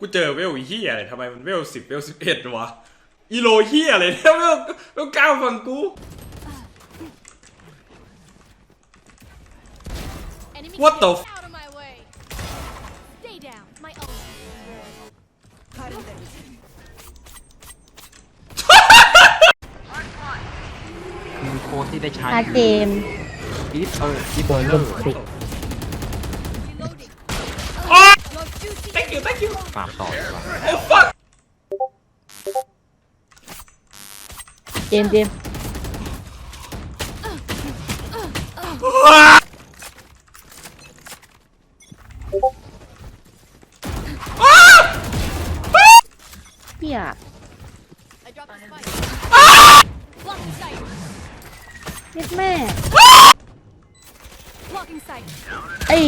กูเจอเวลเฮียอะไรทำไมมันเวลสิบเวลสิบเอ็ดวะอีโลเฮียอะไรเนี่ยเวลเวลเก้าฝั่งกู Enemy What the get f- out of my way. Stay down. My ult. มีโค้ดที่ได้ใช้อาเจมอีฟเอออีฟเบอร์เลอร์ Reloading. อ๋อ Your duty thank you thank you ปามต่อดีกว่า oh fuck เจมเจมเพี่ย I dropped the spike. Blocking sight. เม็ดแม่ Blocking sight. ไอ้